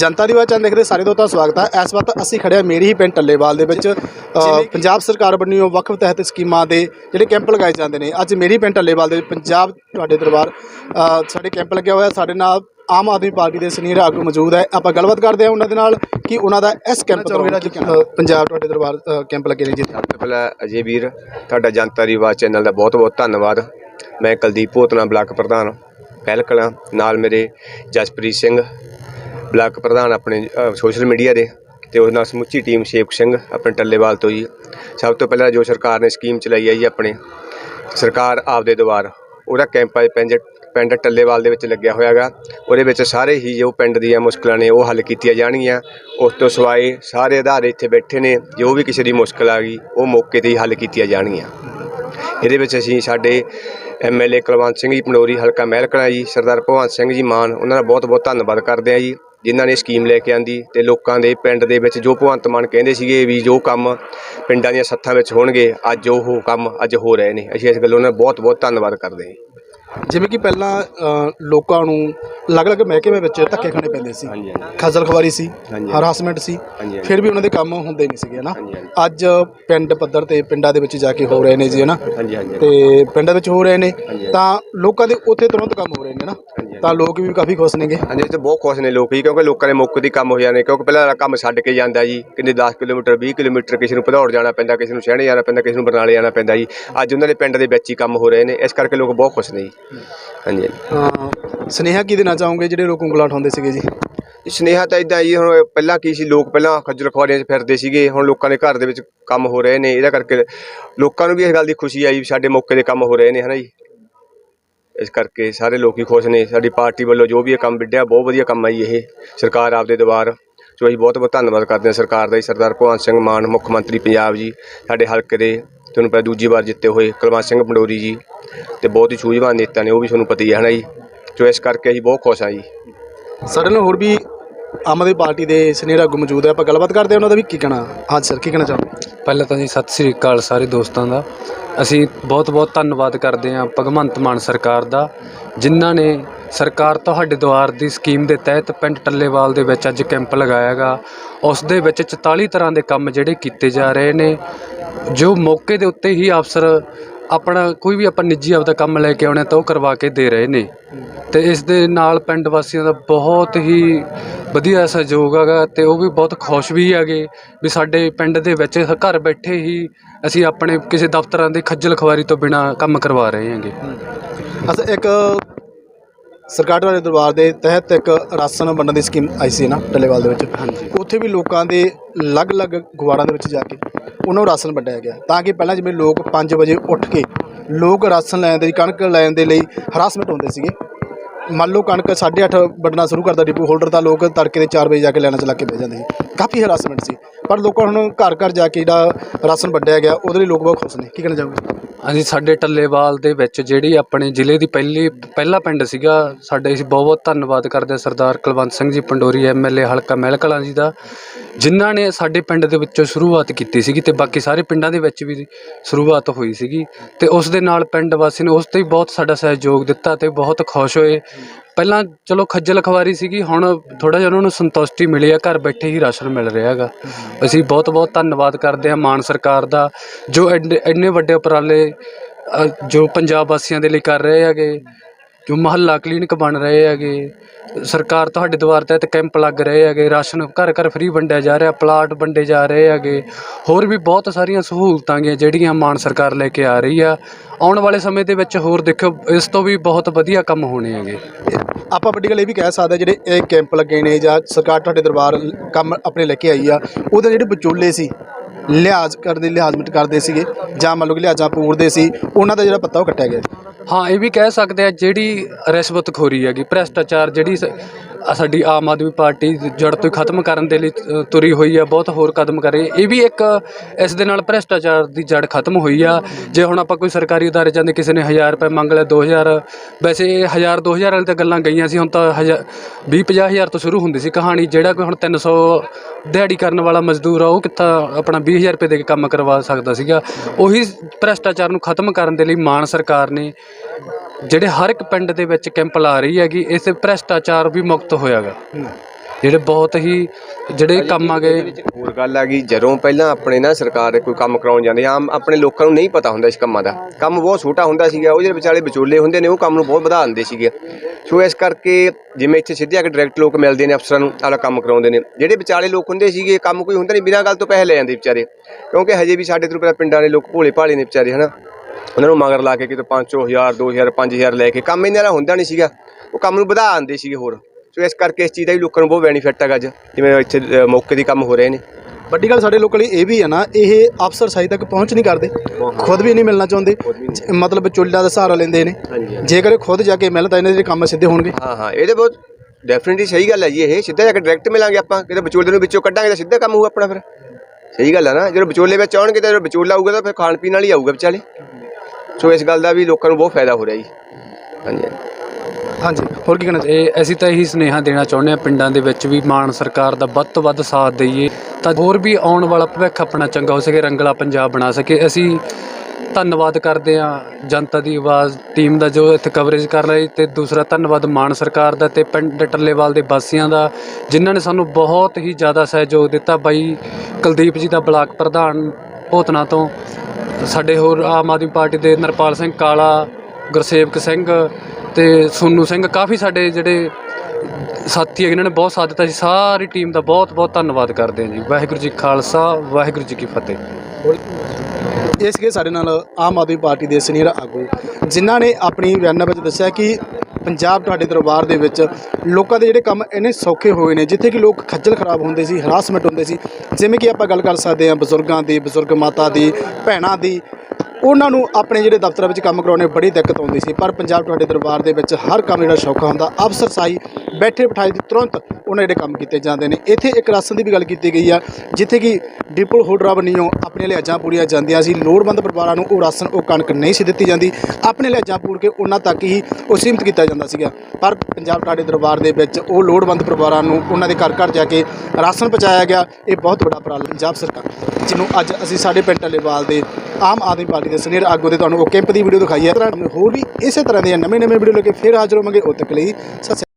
ਜਨਤਾ ਦੀ ਆਵਾਜ਼ ਚੈਨਲ ਦੇਖਦੇ ਸਾਰੇ ਦੋਸਤਾਂ ਦਾ ਸਵਾਗਤ ਹੈ ਇਸ ਵਕਤ ਅਸੀਂ ਖੜੇ ਹਾਂ ਮੇਰੀ ਹੀ ਪਿੰਡ ਟੱਲੇਵਾਲ ਦੇ ਵਿੱਚ। ਅ, ਪੰਜਾਬ ਸਰਕਾਰ ਵੱਲੋਂ ਵਕਫ ਤਹਿਤ ਸਕੀਮਾਂ ਦੇ ਜਿਹੜੇ ਕੈਂਪ ਲਗਾਏ ਜਾਂਦੇ ਨੇ। ਅੱਜ ਮੇਰੀ ਪਿੰਡ ਟੱਲੇਵਾਲ ਦੇ ਵਿੱਚ ਪੰਜਾਬ ਤੁਹਾਡੇ ਦਰਬਾਰ ਅ, ਸਾਡੇ ਕੈਂਪ ਲੱਗਿਆ ਹੋਇਆ। ਸਾਡੇ ਨਾਲ ਆਮ ਆਦਮੀ ਪਾਰਟੀ ਦੇ ਸੀਨੀਅਰ ਆਗੂ ਮੌਜੂਦ ਹੈ। ਆਪਾਂ ਗੱਲਬਾਤ ਕਰਦੇ ਹਾਂ ਉਹਨਾਂ ਦੇ ਨਾਲ ਕਿ ਉਹਨਾਂ ਦਾ ਇਸ ਕੈਂਪ ਤੋਂ ਪੰਜਾਬ ਤੁਹਾਡੇ ਦਰਬਾਰ ਅ, ਕੈਂਪ ਲੱਗੇ ਨੇ ਜੀ। ਸਭ ਤੋਂ ਪਹਿਲਾਂ ਅਜੇ ਵੀਰ ਤੁਹਾਡਾ ਜਨਤਾ ਦੀ ਆਵਾਜ਼ ਚੈਨਲ ਦਾ ਬਹੁਤ ਬਹੁਤ ਧੰਨਵਾਦ। ਮੈਂ ਕੁਲਦੀਪ ਭੋਤਨਾ ਬਲਾਕ ਪ੍ਰਧਾਨ ਪਹਿਲਕਲਾਂ ਨਾਲ ਮੇਰੇ ਜਸਪ੍ਰੀਤ ਸਿੰਘ ਬਲਾਕ ਪ੍ਰਧਾਨ ਆਪਣੇ ਸੋਸ਼ਲ ਮੀਡੀਆ ਦੇ ਤੇ ਉਸ ਨਾਲ ਸਮੁੱਚੀ ਟੀਮ ਸ਼ੇਖ ਸਿੰਘ ਆਪਣੇ ਟੱਲੇਵਾਲ ਤੋਂ ਜੀ। ਸਭ ਤੋਂ ਪਹਿਲਾਂ ਜੋ ਸਰਕਾਰ ਨੇ ਸਕੀਮ ਚਲਾਈ ਹੈ ਜੀ ਆਪਣੇ, ਸਰਕਾਰ ਆਪਦੇ ਦੁਆਰ, ਉਹਦਾ ਕੈਂਪ ਹੈ ਪਿੰਡ ਪਿੰਡ ਟੱਲੇਵਾਲ ਦੇ ਵਿੱਚ ਲੱਗਿਆ ਹੋਇਆਗਾ ਉਹਦੇ ਵਿੱਚ ਸਾਰੇ ਹੀ ਜੋ ਪਿੰਡ ਦੀਆਂ ਮੁਸ਼ਕਲਾਂ ਨੇ ਉਹ ਹੱਲ ਕੀਤੀਆਂ ਜਾਣਗੀਆਂ। ਉਸ ਤੋਂ ਸਿਵਾਏ ਸਾਰੇ ਆਧਾਰ ਇੱਥੇ ਬੈਠੇ ਨੇ, ਜੋ ਵੀ ਕਿਸੇ ਦੀ ਮੁਸ਼ਕਲ ਆ ਗਈ, ਉਹ ਮੌਕੇ ਤੇ ਹੀ ਹੱਲ ਕੀਤੀਆਂ ਜਾਣਗੀਆਂ। ਇਹਦੇ ਵਿੱਚ ਅਸੀਂ ਸਾਡੇ ਐਮਐਲਏ ਕੁਲਵੰਤ ਸਿੰਘ ਜੀ, ਪੰਡੋਰੀ ਹਲਕਾ ਮਹਿਲਕਣਾ ਜੀ, ਸਰਦਾਰ ਭਗਵੰਤ ਸਿੰਘ ਜੀ ਮਾਨ, ਉਹਨਾਂ ਦਾ ਬਹੁਤ ਬਹੁਤ ਧੰਨਵਾਦ ਕਰਦੇ ਆ ਜੀ। ਜਿਨ੍ਹਾਂ ਨੇ ਸਕੀਮ ਲੈ ਕੇ ਆਂਦੀ ਤੇ ਲੋਕਾਂ ਦੇ ਪਿੰਡ ਦੇ ਵਿੱਚ ਜੋ ਭਗਵੰਤ ਮਾਨ ਕਹਿੰਦੇ ਸੀਗੇ ਵੀ ਜੋ ਕੰਮ ਪਿੰਡਾਂ ਦੀਆਂ ਸੱਥਾਂ ਵਿੱਚ ਹੋਣਗੇ ਅੱਜ ਉਹ ਕੰਮ ਅੱਜ ਹੋ ਰਹੇ ਨੇ ਅਸੀਂ ਇਸ ਗੱਲੋਂ ਉਹਨਾਂ ਦਾ ਬਹੁਤ ਬਹੁਤ ਧੰਨਵਾਦ ਕਰਦੇ ਹਾਂ ਜਿਵੇਂ ਕਿ ਪਹਿਲਾਂ ਅ, ਲੋਕਾਂ ਨੂੰ ਅਲੱਗ-ਅਲੱਗ ਮਹਿਕਮੇ ਵਿੱਚ ਧੱਕੇ ਖਾਣੇ ਪੈਂਦੇ ਸੀ ਹਾਂਜੀ ਹਾਂਜੀ ਖੱਜਲ ਖਵਾਰੀ ਸੀ ਹਾਂਜੀ। ਹਰਾਸਮੈਂਟ ਸੀ ਹਾਂਜੀ ਹਾਂਜੀ। ਫਿਰ ਵੀ ਉਹਨਾਂ ਦੇ ਕੰਮ ਹੁੰਦੇ ਨਹੀਂ ਸੀਗੇ ਨਾ ਹਾਂਜੀ, ਹਾਂਜੀ। ਅੱਜ ਪਿੰਡ ਪੱਧਰ ਤੇ ਪਿੰਡਾਂ ਦੇ ਵਿੱਚ ਜਾ ਕੇ ਹੋ ਰਹੇ ਨੇ ਜੀ ਹਨਾ ਹਾਂਜੀ ਹਾਂਜੀ ਤੇ ਪਿੰਡਾਂ ਵਿੱਚ ਹੋ ਰਹੇ ਨੇ ਹਾਂਜੀ। ਤਾਂ ਲੋਕਾਂ ਦੇ ਉੱਥੇ ਤੁਰੰਤ ਕੰਮ ਹੋ ਰਹੇ ਨੇ ਨਾ। ਤਾਂ ਲੋਕ ਵੀ ਕਾਫੀ ਖੁਸ਼ ਨੇਗੇ। ਹਾਂਜੀ ਤੇ ਬਹੁਤ ਖੁਸ਼ ਨੇ ਲੋਕ ਜੀ ਕਿਉਂਕਿ ਲੋਕਾਂ ਦੇ ਮੁੱਕ ਦੀ ਕੰਮ ਹੋ ਜਾਣੇ ਕਿਉਂਕਿ ਪਹਿਲਾਂ ਵਾਲਾ ਕੰਮ ਛੱਡ ਕੇ ਜਾਂਦਾ ਜੀ ਕਿੰਨੇ 10 ਕਿਲੋਮੀਟਰ 20 ਕਿਲੋਮੀਟਰ ਕਿਸੇ ਨੂੰ ਭਦੌੜ ਜਾਣਾ ਪੈਂਦਾ ਕਿਸੇ ਨੂੰ ਸ਼ਹਿਣੇ ਜਾਣਾ ਪੈਂਦਾ ਕਿਸੇ ਨੂੰ ਬਰਨਾਲੇ ਜਾਣਾ ਪੈਂਦਾ ਜੀ। ਅੱਜ ਉਹਨਾਂ ਦੇ ਪਿੰਡ ਦੇ ਵਿੱਚ ਹੀ ਕੰਮ ਹੋ ਰਹੇ ਨੇ ਇਸ ਕਰਕੇ ਲੋਕ ਬਹੁਤ ਖੁਸ਼ ਨੇ ਜੀ। ਹਾਂਜੀ ਅਹ ਸੁਨੇਹਾ ਕੀ ਦੇਣਾ ਚਾਹੋਗੇ ਜਿਹੜੇ ਲੋਕ ਉਂਗਲਾਂ ਉਠਾਉਂਦੇ ਸੀਗੇ ਜੀ? ਜੀ ਸੁਨੇਹਾ ਤਾਂ ਇਦਾਂ ਜੀ ਹੁਣ ਪਹਿਲਾਂ ਕੀ ਸੀ ਲੋਕ ਪਹਿਲਾਂ ਖੱਜਲ ਖੁਆਰੀਆਂ 'ਚ ਫਿਰਦੇ ਸੀਗੇ ਹੁਣ ਲੋਕਾਂ ਦੇ ਘਰ ਦੇ ਵਿੱਚ ਕੰਮ ਹੋ ਰਹੇ ਨੇ ਇਹਦਾ ਕਰਕੇ ਲੋਕਾਂ ਨੂੰ ਵੀ ਇਸ ਗੱਲ ਦੀ ਖੁਸ਼ੀ ਆਈ ਵੀ ਸਾਡੇ ਮੌਕੇ ਦੇ ਕੰਮ ਹੋ ਰਹੇ ਨੇ ਹਨਾ ਜੀ। ਇਸ ਕਰਕੇ ਸਾਰੇ ਲੋਕੀ ਖੁਸ਼ ਨੇ। ਸਾਡੀ ਪਾਰਟੀ ਵੱਲੋਂ ਜੋ ਵੀ ਇਹ ਕੰਮ ਵਿੱਢਿਆ, ਬਹੁਤ ਵਧੀਆ ਕੰਮ ਆ ਜੀ ਇਹ। ਸਰਕਾਰ ਆਪਦੇ ਦੁਆਰ ਸੋ ਅਸੀਂ ਬਹੁਤ ਬਹੁਤ ਧੰਨਵਾਦ ਕਰਦੇ ਹਾਂ ਸਰਕਾਰ ਦਾ ਜੀ, ਸਰਦਾਰ ਭਗਵੰਤ ਸਿੰਘ ਮਾਨ, ਮੁੱਖ ਮੰਤਰੀ ਪੰਜਾਬ ਜੀ, ਸਾਡੇ ਹਲਕੇ ਦੇ, ਤੁਹਾਨੂੰ ਪਤਾ ਦੂਜੀ ਵਾਰ ਜਿੱਤੇ ਹੋਏ ਕੁਲਵੰਤ ਸਿੰਘ ਪੰਡੋਰੀ ਜੀ ਤੇ ਬਹੁਤ ਹੀ ਸੂਝਵਾਨ ਨੇਤਾ ਨੇ, ਉਹ ਵੀ ਤੁਹਾਨੂੰ ਪਤਾ ਹੀ ਹੈ ਨਾ ਜੀ। ਸੋ ਇਸ ਕਰਕੇ ਅਸੀਂ ਬਹੁਤ ਖੁਸ਼ ਹਾਂ ਜੀ। ਸਾਡੇ ਨਾਲ ਹੋਰ ਵੀ ਆਮ ਆਦਮੀ ਪਾਰਟੀ ਦੇ ਸੀਨੀਅਰ ਆਗੂ ਮੌਜੂਦ ਹੈ। ਆਪਾਂ ਗੱਲਬਾਤ ਕਰਦੇ ਹਾਂ ਉਹਨਾਂ ਦਾ ਵੀ ਕੀ ਕਹਿਣਾ? ਹਾਂ ਸਰ, ਕੀ ਕਹਿਣਾ ਚਾਹੋਗੇ? ਪਹਿਲਾਂ ਤਾਂ ਜੀ ਸਤਿ ਸ੍ਰੀ ਅਕਾਲ ਸਾਰੇ ਦੋਸਤਾਂ ਦਾ। ਅਸੀਂ ਬਹੁਤ-ਬਹੁਤ ਧੰਨਵਾਦ ਕਰਦੇ ਹਾਂ ਭਗਵੰਤ ਮਾਨ ਸਰਕਾਰ ਦਾ, ਜਿਨ੍ਹਾਂ ਨੇ ਸਰਕਾਰ ਤੁਹਾਡੇ ਦੁਆਰ ਦੀ ਸਕੀਮ ਦੇ ਤਹਿਤ ਪਿੰਡ ਟੱਲੇਵਾਲ ਦੇ ਵਿੱਚ ਅੱਜ ਕੈਂਪ ਲਗਾਇਆਗਾ ਉਸ ਦੇ ਵਿੱਚ 44 ਤਰ੍ਹਾਂ ਦੇ ਕੰਮ ਜਿਹੜੇ ਕੀਤੇ ਜਾ ਰਹੇ ਨੇ, ਜੋ ਮੌਕੇ ਦੇ ਉੱਤੇ ਹੀ ਅਫਸਰ ਆਪਣਾ ਕੋਈ ਵੀ ਆਪਾਂ ਨਿੱਜੀ ਆਪਦਾ ਕੰਮ ਲੈ ਕੇ ਆਉਣਾ ਤਾਂ ਉਹ ਕਰਵਾ ਕੇ ਦੇ ਰਹੇ ਨੇ। ਤੇ ਇਸ ਦੇ ਨਾਲ ਪਿੰਡ ਵਾਸੀਆਂ ਦਾ ਬਹੁਤ ਹੀ ਵਧੀਆ ਸਹਿਯੋਗ ਹੈਗਾ ਤੇ ਉਹ ਵੀ ਬਹੁਤ ਖੁਸ਼ ਵੀ ਹੈਗੇ ਵੀ ਸਾਡੇ ਪਿੰਡ ਦੇ ਵਿੱਚ ਘਰ ਬੈਠੇ ਹੀ ਅਸੀਂ ਆਪਣੇ ਕਿਸੇ ਦਫ਼ਤਰਾਂ ਦੇ ਖੱਜਲ ਖਵਾਰੀ ਤੋਂ ਬਿਨਾ ਕੰਮ ਕਰਵਾ ਰਹੇ ਹਾਂਗੇ। ਅਸਾਂ ਇੱਕ ਸਰਕਾਰ ਤੁਹਾਡੇ ਦਰਬਾਰ ਦੇ ਤਹਿਤ ਇੱਕ ਰਾਸ਼ਨ ਵੰਡਣ ਦੀ ਸਕੀਮ ਆਈ ਸੀ ਨਾ ਟੱਲੇਵਾਲ ਦੇ ਵਿੱਚ। ਹਾਂਜੀ। ਉੱਥੇ ਵੀ ਲੋਕਾਂ ਦੇ ਅਲੱਗ-ਅਲੱਗ ਗੁਆੜਾਂ ਦੇ ਵਿੱਚ ਜਾ ਕੇ ਉਹਨਾਂ ਨੂੰ ਰਾਸ਼ਨ ਵੰਡਿਆ ਗਿਆ ਤਾਂ ਕਿ ਪਹਿਲਾਂ ਜਿਵੇਂ ਲੋਕ 5 ਵਜੇ ਉੱਠ ਕੇ ਲੋਕ ਰਾਸ਼ਨ ਲੈਣ ਦੇ ਕਣਕ ਲੈਣ ਦੇ ਲਈ ਹਰਾਸਮੈਂਟ ਹੁੰਦੇ ਸੀਗੇ ਮੰਨ ਲਓ ਕਣਕ 8:30 ਵੱਢਣਾ ਸ਼ੁਰੂ ਕਰਦਾ ਡਿਪੂ ਹੋਲਡਰ ਤਾਂ ਲੋਕ ਤੜਕੇ ਦੇ 4 ਵਜੇ ਜਾ ਕੇ ਲੈਣਾ ਚਲਾ ਕੇ ਬਹਿ ਜਾਂਦੇ ਸੀ। ਕਾਫੀ ਹਰਾਸਮੈਂਟ ਸੀ। ਪਰ ਲੋਕਾਂ ਨੂੰ ਹੁਣ ਘਰ ਘਰ ਜਾ ਕੇ ਜਿਹੜਾ ਰਾਸ਼ਨ ਵੰਡਿਆ ਗਿਆ, ਉਹਦੇ ਲਈ ਲੋਕ ਬਹੁਤ ਖੁਸ਼ ਨੇ। ਕੀ ਕਹਿਣਾ ਚਾਹੋਗੇ? ਹਾਂਜੀ, ਸਾਡੇ ਟੱਲੇਵਾਲ ਦੇ ਵਿੱਚ ਜਿਹੜੀ ਆਪਣੇ ਜ਼ਿਲ੍ਹੇ ਦੀ ਪਹਿਲੀ, ਪਹਿਲਾ ਪਿੰਡ ਸੀਗਾ, ਸਾਡੇ ਅਸੀਂ ਬਹੁਤ ਬਹੁਤ ਧੰਨਵਾਦ ਕਰਦੇ ਹਾਂ ਸਰਦਾਰ ਕੁਲਵੰਤ ਸਿੰਘ ਜੀ ਪੰਡੋਰੀ ਐਮਐਲਏ ਹਲਕਾ ਮਹਿਲਕਲਾਂ ਜੀ ਦਾ, ਜਿਨ੍ਹਾਂ ਨੇ ਸਾਡੇ ਪਿੰਡ ਦੇ ਵਿੱਚੋਂ ਸ਼ੁਰੂਆਤ ਕੀਤੀ ਸੀਗੀ ਤੇ ਬਾਕੀ ਸਾਰੇ ਪਿੰਡਾਂ ਦੇ ਵਿੱਚ ਵੀ ਸ਼ੁਰੂਆਤ ਹੋਈ ਸੀਗੀ ਤੇ ਉਸ ਦੇ ਨਾਲ ਪਿੰਡ ਵਾਸੀ ਨੇ ਉਸ ਤੇ ਵੀ ਬਹੁਤ ਸਾਡਾ ਸਹਿਯੋਗ ਦਿੱਤਾ ਤੇ ਬਹੁਤ ਖੁਸ਼ ਹੋਏ। ਪਹਿਲਾਂ ਚਲੋ ਖੱਜਲ ਖਵਾਰੀ ਸੀਗੀ ਹੁਣ ਥੋੜਾ ਜਿਹਾ ਉਹਨਾਂ ਨੂੰ ਸੰਤੁਸ਼ਟੀ ਮਿਲੀ ਆ ਘਰ ਬੈਠੇ ਹੀ ਰਾਸ਼ਨ ਮਿਲ ਰਿਹਾ ਹੈਗਾ। ਅਸੀਂ ਬਹੁਤ ਬਹੁਤ ਧੰਨਵਾਦ ਕਰਦੇ ਹਾਂ ਮਾਨ ਸਰਕਾਰ ਦਾ ਜੋ ਐਡੇ- ਇੰਨੇ ਵੱਡੇ ਉਪਰਾਲੇ ਅ, ਜੋ ਪੰਜਾਬ ਵਾਸੀਆਂ ਦੇ ਲਈ ਕਰ ਰਹੇ ਹੈਗੇ ਜੋ ਮੁਹੱਲਾ ਕਲੀਨਿਕ ਬਣ ਰਹੇ ਹੈਗੇ? ਸਰਕਾਰ ਤੁਹਾਡੇ ਦੁਆਰ ਤਹਿਤ ਕੈਂਪ ਲੱਗ ਰਹੇ ਹੈਗੇ, ਰਾਸ਼ਨ ਘਰ ਘਰ ਫਰੀ ਵੰਡਿਆ ਜਾ ਰਿਹਾ, ਪਲਾਟ ਵੰਡੇ ਜਾ ਰਹੇ ਹੈਗੇ। ਹੋਰ ਵੀ ਬਹੁਤ ਸਾਰੀਆਂ ਸਹੂਲਤਾਂ ਗੀਆਂ ਜਿਹੜੀਆਂ ਮਾਨ ਸਰਕਾਰ ਲੈ ਕੇ ਆ ਰਹੀ ਆ। ਆਉਣ ਵਾਲੇ ਸਮੇਂ ਦੇ ਵਿੱਚ ਹੋਰ ਦੇਖਿਓ, ਇਸ ਤੋਂ ਵੀ ਬਹੁਤ ਵਧੀਆ ਕੰਮ ਹੋਣੇ ਹੈਗੇ। ਆਪਾਂ ਵੱਡੀ ਗੱਲ ਇਹ ਵੀ ਕਹਿ ਸਕਦੇ ਹਾਂ, ਜਿਹੜੇ ਇਹ ਕੈਂਪ ਲੱਗੇ ਨੇ ਜਾਂ ਸਰਕਾਰ ਤੁਹਾਡੇ ਦਰਬਾਰ ਕੰਮ ਆਪਣੇ ਲੈ ਕੇ ਆਈ ਆ, ਉਹਦੇ ਜਿਹੜੇ ਵਿਚੋਲੇ ਸੀ ਲਿਹਾਜ਼ ਕਰਦੇ ਲਿਹਾਜ਼ਮਟ ਕਰਦੇ ਸੀਗੇ, ਜਾਂ ਮੰਨ ਲਓ ਕਿ ਲਿਹਾਜ਼ਾਂ ਪੂਰਦੇ ਸੀ, ਉਹਨਾਂ ਦਾ ਜਿਹੜਾ ਪੱਤਾ ਉਹ ਕੱਟਿਆ ਗਿਆ ਹਾਂ ਇਹ ਵੀ ਕਹਿ ਸਕਦੇ ਆ ਜਿਹੜੀ ਰਿਸ਼ਵਤਖੋਰੀ ਹੈਗੀ ਭ੍ਰਿਸ਼ਟਾਚਾਰ ਜਿਹੜੀ ਸ- ਸਾਡੀ ਆਮ ਆਦਮੀ ਪਾਰਟੀ ਜੜ ਤੋਂ ਹੀ ਖਤਮ ਕਰਨ ਦੇ ਲਈ ਅ, ਤੁਰੀ ਹੋਈ ਆ ਬਹੁਤ ਹੋਰ ਕਦਮ ਕਰੇ। ਇਹ ਵੀ ਇੱਕ ਇਸ ਦੇ ਨਾਲ ਭ੍ਰਿਸ਼ਟਾਚਾਰ ਦੀ ਜੜ ਖਤਮ ਹੋਈ ਆ। ਜੇ ਹੁਣ ਆਪਾਂ ਕੋਈ ਸਰਕਾਰੀ ਅਦਾਰੇ ਜਾਂਦੇ ਕਿਸੇ ਨੇ 1000 ਰੁਪਏ ਮੰਗ ਲਿਆ 2000 ਵੈਸੇ ਇਹ 1000 2000 ਵਾਲੀ ਤਾਂ ਗੱਲਾਂ ਗਈਆਂ ਸੀ ਹੁਣ ਤਾਂ 20 50 ਹਜ਼ਾਰ ਤੋਂ ਸ਼ੁਰੂ ਹੁੰਦੀ ਸੀ ਕਹਾਣੀ। ਜਿਹੜਾ ਕੋਈ ਹੁਣ 300 ਦਿਹਾੜੀ ਕਰਨ ਵਾਲਾ ਮਜ਼ਦੂਰ ਆ ਉਹ ਕਿੱਥਾ ਆਪਣਾ 20000 ਰੁਪਏ ਦੇ ਕੇ ਕੰਮ ਕਰਵਾ ਸਕਦਾ ਸੀਗਾ। ਉਹੀ ਭ੍ਰਿਸ਼ਟਾਚਾਰ ਨੂੰ ਖਤਮ ਕਰਨ ਦੇ ਲਈ ਮਾਨ ਸਰਕਾਰ ਨੇ ਜਿਹੜੇ ਹਰ ਇੱਕ ਪਿੰਡ ਦੇ ਵਿੱਚ ਕੈਂਪ ਲਾ ਰਹੀ ਹੈਗੀ ਇਸ ਭ੍ਰਿਸ਼ਟਾਚਾਰ ਵੀ ਮੁਕਤ ਹੋਇਆਗਾ। ਜਿਹੜੇ ਬਹੁਤ ਹੀ ਜਿਹੜੇ ਕੰਮ ਆ ਗਏ ਹੋਰ ਗੱਲ ਆ ਗਈ ਜਦੋਂ ਪਹਿਲਾਂ ਆਪਣੇ ਨਾ ਸਰਕਾਰ ਕੋਈ ਕੰਮ ਕਰਾਉਣ ਜਾਂਦੇ ਆਮ ਆਪਣੇ ਲੋਕਾਂ ਨੂੰ ਨਹੀਂ ਪਤਾ ਹੁੰਦਾ ਇਸ ਕੰਮਾਂ ਦਾ। ਕੰਮ ਬਹੁਤ ਛੋਟਾ ਹੁੰਦਾ ਸੀਗਾ ਉਹ ਜਿਹੜੇ ਵਿਚਾਲੇ ਵਿਚੋਲੇ ਹੁੰਦੇ ਨੇ ਉਹ ਕੰਮ ਨੂੰ ਬਹੁਤ ਵਧਾ ਦਿੰਦੇ ਸੀਗੇ। ਸੋ ਇਸ ਕਰਕੇ ਜਿਵੇਂ ਇੱਥੇ ਸਿੱਧੇ ਆ ਕੇ ਡਾਇਰੈਕਟ ਲੋਕ ਮਿਲਦੇ ਨੇ ਅਫਸਰਾਂ ਨੂੰ ਆਲਾ ਕੰਮ ਕਰਾਉਂਦੇ ਨੇ। ਜਿਹੜੇ ਵਿਚਾਲੇ ਲੋਕ ਹੁੰਦੇ ਸੀਗੇ ਕੰਮ ਕੋਈ ਹੁੰਦਾ ਨਹੀਂ ਬਿਨਾਂ ਗੱਲ ਤੋਂ ਪੈਸੇ ਲੈ ਜਾਂਦੇ ਵਿਚਾਰੇ। ਕਿਉਂਕਿ ਹਜੇ ਵੀ ਸਾਡੇ ਤੋਂ ਪਿੰਡਾਂ ਦੇ ਲੋਕ ਭੋਲੇ ਭਾਲੇ ਨੇ ਵਿਚਾਰੇ ਹਨਾ? ਉਹਨਾਂ ਨੂੰ ਮਗਰ ਲਾ ਕੇ ਕਿਤੇ 500 1000 2000 5000 ਲੈ ਕੇ ਕੰਮ ਇਹਨਾਂ ਦਾ ਹੁੰਦਾ ਨਹੀਂ ਸੀਗਾ। ਉਹ ਕੰਮ ਨੂੰ ਵਧਾ ਦਿੰਦੇ ਸੀਗੇ ਹੋਰ। ਸੋ ਇਸ ਕਰਕੇ ਇਸ ਚੀਜ਼ ਦਾ ਵੀ ਲੋਕਾਂ ਨੂੰ ਬਹੁਤ ਬੈਨੀਫਿਟ ਹੈਗਾ ਅੱਜ ਜਿਵੇਂ ਇੱਥੇ ਮੌਕੇ ਦੀ ਕੰਮ ਹੋ ਰਹੇ ਨੇ। ਵੱਡੀ ਗੱਲ ਸਾਡੇ ਲੋਕਾਂ ਲਈ ਇਹ ਵੀ ਹੈ ਨਾ ਇਹ ਅਫਸਰ ਸਾਈ ਤੱਕ ਪਹੁੰਚ ਨਹੀਂ ਕਰਦੇ। ਖੁਦ ਵੀ ਨਹੀਂ ਮਿਲਣਾ ਚਾਹੁੰਦੇ। ਮਤਲਬ ਵਿਚੋਲਿਆਂ ਦਾ ਸਹਾਰਾ ਲੈਂਦੇ ਨੇ। ਜੇਕਰ ਖੁਦ ਜਾ ਕੇ ਮਿਲਦਾ ਇਹਨਾਂ ਦੇ ਕੰਮ ਸਿੱਧੇ ਹੋਣਗੇ। ਹਾਂ ਹਾਂ ਇਹਦੇ ਬਹੁਤ ਡੈਫੀਨਿਟਲੀ ਸਹੀ ਗੱਲ ਹੈ ਜੀ ਇਹ। ਸਿੱਧਾ ਜਾ ਕੇ ਡਾਇਰੈਕਟ ਮਿਲਾਂਗੇ ਆਪਾਂ। ਕਿਤੇ ਵਿਚੋਲੇ ਨੂੰ ਵਿੱਚੋਂ ਕੱਢਾਂਗੇ ਤਾਂ ਸਿੱਧਾ ਕੰਮ ਹੋਊ ਆਪਣਾ ਫਿਰ। ਸਹੀ ਗੱਲ ਹੈ ਨਾ ਜਦੋਂ ਵਿਚੋਲੇ ਵਿੱਚ ਆਉਣਗੇ ਤਾਂ ਵਿਚੋਲਾ ਆਊਗਾ ਤਾਂ ਫਿਰ ਖਾਣ ਪੀਣ ਨਾਲ ਹੀ ਆਊਗਾ ਵਿਚਾਲੇ। ਸੋ ਇਸ ਗੱਲ ਦਾ ਵੀ ਲੋਕਾਂ ਨੂੰ ਬਹੁਤ ਫਾਇਦਾ ਹੋ ਰਿਹਾ ਜੀ। ਹਾਂਜੀ। ਹਾਂਜੀ। ਹਾਂਜੀ ਹੋਰ ਕੀ ਕਹਿਣਾ ਇਹ ਅਸੀਂ ਤਾਂ ਇਹੀ ਸੁਨੇਹਾ ਦੇਣਾ ਚਾਹੁੰਦੇ ਹਾਂ ਪਿੰਡਾਂ ਦੇ ਵਿੱਚ ਵੀ ਮਾਨ ਸਰਕਾਰ ਦਾ ਵੱਧ ਤੋਂ ਵੱਧ ਸਾਥ ਦਈਏ ਤਾਂ ਹੋਰ ਵੀ ਆਉਣ ਵਾਲਾ ਭਵਿੱਖ ਆਪਣਾ ਚੰਗਾ ਹੋ ਸਕੇ ਰੰਗਲਾ ਪੰਜਾਬ ਬਣਾ ਸਕੇ। ਅਸੀਂ ਧੰਨਵਾਦ ਕਰਦੇ ਹਾਂ ਜਨਤਾ ਦੀ ਆਵਾਜ਼ ਟੀਮ ਦਾ ਜੋ ਇੱਥੇ ਕਵਰੇਜ ਕਰ ਰਹੀ ਤੇ ਦੂਸਰਾ ਧੰਨਵਾਦ ਮਾਨ ਸਰਕਾਰ ਦਾ ਤੇ ਪਿੰਡ ਟੱਲੇਵਾਲ ਦੇ ਵਾਸੀਆਂ ਦਾ ਜਿਨ੍ਹਾਂ ਨੇ ਸਾਨੂੰ ਬਹੁਤ ਹੀ ਜ਼ਿਆਦਾ ਸਹਿਯੋਗ ਦਿੱਤਾ। ਬਾਈ ਕੁਲਦੀਪ ਜੀ ਦਾ ਬਲਾਕ ਪ੍ਰਧਾਨ ਭੋਤਨਾ ਤੋਂ ਸਾਡੇ ਹੋਰ ਆਮ ਆਦਮੀ ਪਾਰਟੀ ਦੇ ਨਰਪਾਲ ਸਿੰਘ, ਕਾਲਾ, ਗੁਰਸੇਵਕ ਸਿੰਘ ਤੇ ਸੋਨੂ ਸਿੰਘ, ਕਾਫੀ ਸਾਡੇ ਜਿਹੜੇ ਸਾਥੀ ਹੈਗੇ ਇਹਨਾਂ ਨੇ ਬਹੁਤ ਸਾਥ ਦਿੱਤਾ ਸੀ ਸਾਰੀ ਟੀਮ ਦਾ ਬਹੁਤ ਬਹੁਤ ਧੰਨਵਾਦ ਕਰਦੇ ਹਾਂ ਜੀ। ਵਾਹਿਗੁਰੂ ਜੀ ਖਾਲਸਾ, ਵਾਹਿਗੁਰੂ ਜੀ ਕੀ ਫਤਿਹ। ਇਹ ਸੀਗੇ ਸਾਡੇ ਨਾਲ ਆਮ ਆਦਮੀ ਪਾਰਟੀ ਦੇ ਸੀਨੀਅਰ ਆਗੂ, ਜਿਨ੍ਹਾਂ ਨੇ ਆਪਣੀ ਬਿਆਨਾਂ ਵਿੱਚ ਦੱਸਿਆ ਕਿ ਪੰਜਾਬ ਤੁਹਾਡੇ ਦਰਬਾਰ ਦੇ ਵਿੱਚ ਲੋਕਾਂ ਦੇ ਜਿਹੜੇ ਕੰਮ ਇੰਨੇ ਸੌਖੇ ਹੋਏ ਨੇ, ਜਿੱਥੇ ਕਿ ਲੋਕ ਖੱਜਲ ਖਰਾਬ ਹੁੰਦੇ ਸੀ, ਹਰਾਸਮੈਂਟ ਹੁੰਦੇ ਸੀ। ਜਿਵੇਂ ਕਿ ਆਪਾਂ ਗੱਲ ਕਰ ਸਕਦੇ ਹਾਂ ਬਜ਼ੁਰਗਾਂ ਦੀ, ਬਜ਼ੁਰਗ ਮਾਤਾ ਦੀ, ਭੈਣਾਂ ਦੀ ਉਹਨਾਂ ਨੂੰ ਆਪਣੇ ਜਿਹੜੇ ਦਫ਼ਤਰਾਂ ਵਿੱਚ ਕੰਮ ਕਰਾਉਣੇ ਬੜੀ ਦਿੱਕਤ ਆਉਂਦੀ ਸੀ, ਪਰ ਪੰਜਾਬ ਤੁਹਾਡੇ ਦਰਬਾਰ ਦੇ ਵਿੱਚ ਹਰ ਕੰਮ ਜਿਹੜਾ ਸੌਖਾ ਹੁੰਦਾ ਅਫਸਰਸਾਈ ਬੈਠੇ ਬਿਠਾਈ ਦੀ ਤੁਰੰਤ ਉਹਨਾਂ ਜਿਹੜੇ ਕੰਮ ਕੀਤੇ ਜਾਂਦੇ ਨੇ। ਇੱਥੇ ਇੱਕ ਰਾਸ਼ਨ ਦੀ ਵੀ ਗੱਲ ਕੀਤੀ ਗਈ ਆ, ਜਿੱਥੇ ਕਿ ਡਿਪਲ ਹੋਲਡਰਾਂ ਵੱਲੋਂ ਆਪਣੇ ਲਿਹਾਜ਼ਾਂ ਪੂਰੀਆਂ ਜਾਂਦੀਆਂ ਸੀ, ਲੋੜਵੰਦ ਪਰਿਵਾਰਾਂ ਨੂੰ ਉਹ ਰਾਸ਼ਨ, ਉਹ ਕਣਕ ਨਹੀਂ ਸੀ ਦਿੱਤੀ ਜਾਂਦੀ। ਆਪਣੇ ਲਿਹਾਜ਼ਾਂ ਪੂਰ ਕੇ ਉਹਨਾਂ ਤੱਕ ਹੀ ਉਹ ਸੀਮਿਤ ਕੀਤਾ ਜਾਂਦਾ ਸੀਗਾ। ਪਰ ਪੰਜਾਬ ਤੁਹਾਡੇ ਦਰਬਾਰ ਦੇ ਵਿੱਚ ਉਹ ਲੋੜਵੰਦ ਪਰਿਵਾਰਾਂ ਨੂੰ ਉਹਨਾਂ ਦੇ ਘਰ ਘਰ ਜਾ ਕੇ ਰਾਸ਼ਨ ਪਹੁੰਚਾਇਆ ਗਿਆ, ਇਹ ਬਹੁਤ ਵੱਡਾ ਉਪਰਾਲਾ ਪੰਜਾਬ ਸਰਕਾਰ ਜਿਹਨੂੰ ਅੱਜ ਅਸੀਂ ਸਾਡੇ ਪਿੰਡ ਟੱਲੇਵਾਲ ਦੇ ਆਮ ਆਦਮੀ ਪਾਰਟੀ ਦੇ ਸੀਨੀਅਰ ਆਗੂ ਦੇ ਤੁਹਾਨੂੰ ਉਹ ਕੈਂਪ ਦੀ ਵੀਡੀਓ ਦਿਖਾਈ ਹੈ। ਇਸ ਹੋਰ ਵੀ ਇਸੇ ਤਰ੍ਹਾਂ ਦੀਆਂ ਨਵੇਂ ਨਵੇਂ ਵੀਡੀਓ ਲੈ ਕੇ ਫਿਰ ਹਾਜ਼ਰ ਹੋਵਾਂਗੇ। ਉਹ ਤੱਕ ਲਈ ਸਤਿ ਸ਼੍ਰੀ ਅਕਾਲ।